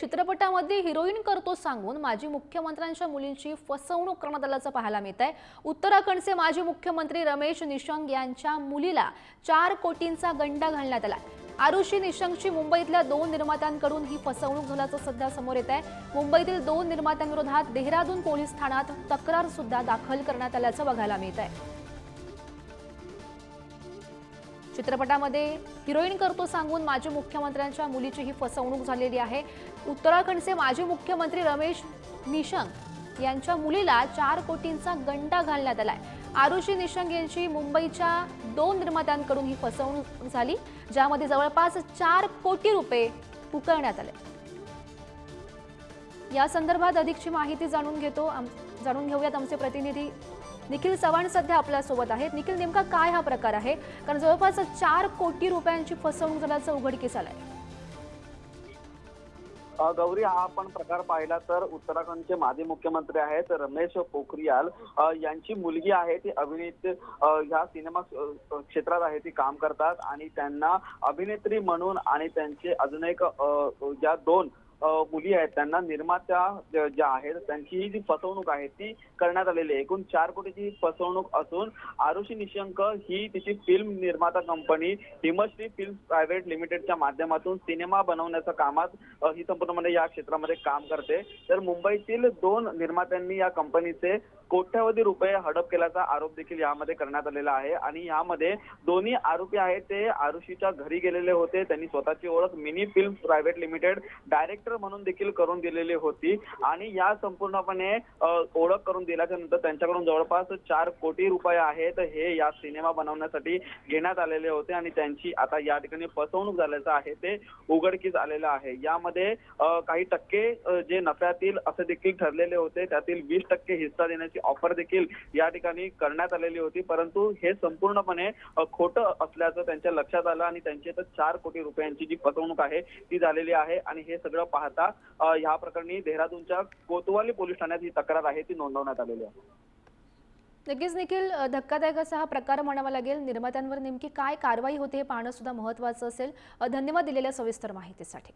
चित्रपटामध्ये हिरोईन करतो सांगून माजी मुख्यमंत्र्यांच्या मुलींची फसवणूक करण्यात आल्याचं पाहायला मिळत आहे उत्तराखंडचे माजी मुख्यमंत्री रमेश निशंक यांच्या मुलीला चार कोटींचा गंडा घालण्यात आला. आरुषी निशंकची मुंबईतल्या दोन निर्मात्यांकडून ही फसवणूक झाल्याचं सध्या समोर येत आहे मुंबईतील दोन निर्मात्यांविरोधात देहरादून पोलीस ठाण्यात तक्रार सुद्धा दाखल करण्यात आल्याचं बघायला मिळत आहे चित्रपटामध्ये हिरोईन करतो सांगून माजी मुख्यमंत्र्यांच्या मुलीची ही फसवणूक झालेली आहे. उत्तराखंडचे माजी मुख्यमंत्री रमेश निशंक यांच्या मुलीला चार कोटींचा गंडा घालण्यात आलाय. आरुषी निशंक यांची मुंबईच्या दोन निर्मात्यांकडून ही फसवणूक झाली ज्यामध्ये जवळपास चार कोटी रुपये पुकारण्यात आले. या संदर्भात अधिकची माहिती जाणून घेतो. आम- जाणून घेऊयात आमचे प्रतिनिधी निखिल चव्हाण सध्या आपल्यासोबत आहेत. निखिल नेमका काय हा प्रकार आहे? कारण जवळपास चार कोटी रुपयांची फसवणूक झाल्याचं उघडकीस आलंय. गौरी हा आपण प्रकार पाहिला तर उत्तराखंडचे माजी मुख्यमंत्री आहेत रमेश पोखरियाल. यांची मुलगी आहे ती अभिनेत्री ह्या सिनेमा क्षेत्रात आहे ती काम करतात. आणि त्यांना अभिनेत्री म्हणून आणि त्यांचे अजून एक ज्या दोन मुली आहेत त्यांना निर्मात्या ज्या आहेत त्यांची ही जी फसवणूक आहे ती करण्यात आलेली आहे. एकूण चार कोटीची फसवणूक असून आरुषी निशंक ही तिची फिल्म निर्माता कंपनी हिमश्री फिल्म प्रायव्हेट लिमिटेडच्या माध्यमातून सिनेमा बनवण्याच्या कामात ही संपूर्णपणे या क्षेत्रामध्ये काम करते. तर मुंबईतील दोन निर्मात्यांनी या कंपनीचे कोट्यावधी रुपये हडप केल्याचा आरोप देखील यामध्ये करण्यात आलेला आहे. आणि यामध्ये दोन्ही आरोपी आहेत ते आरुषीच्या घरी गेलेले होते. त्यांनी स्वतःची ओळख mini film private limited direct collector म्हणून देखील करून दिलेली होती. आणि या संपूर्णपणे ओळख करून दिल्याच्या नंतर त्यांच्याकडून जवळपास चार कोटी रुपये आहेत हे या सिनेमा बनवण्यासाठी घेण्यात आलेले होते. आणि त्यांची आता या ठिकाणी फसवणूक झाल्याचं आहे ते उघडकीस आलेलं आहे. यामध्ये काही टक्के जे नफ्यातील असे देखील ठरलेले होते त्यातील वीस टक्के हिस्सा देण्याची ऑफर देखील या ठिकाणी करण्यात आलेली होती. परंतु हे संपूर्णपणे खोटं असल्याचं त्यांच्या लक्षात आलं. आणि त्यांची तर चार कोटी रुपयांची जी फसवणूक आहे ती झालेली आहे. आणि हे सगळं पाहता अ, या प्रकरणी देहरादूनच्या कोतवाली पोलीस ठाण्यात ही तक्रार आहे ती नोंदवण्यात आलेली आहे. नक्कीच निखिल धक्कादायक असा हा प्रकार म्हणावा लागेल. निर्मात्यांवर नेमकी काय कारवाई होते हे पाहणं सुद्धा महत्त्वाचं असेल. धन्यवाद दिलेल्या सविस्तर माहितीसाठी.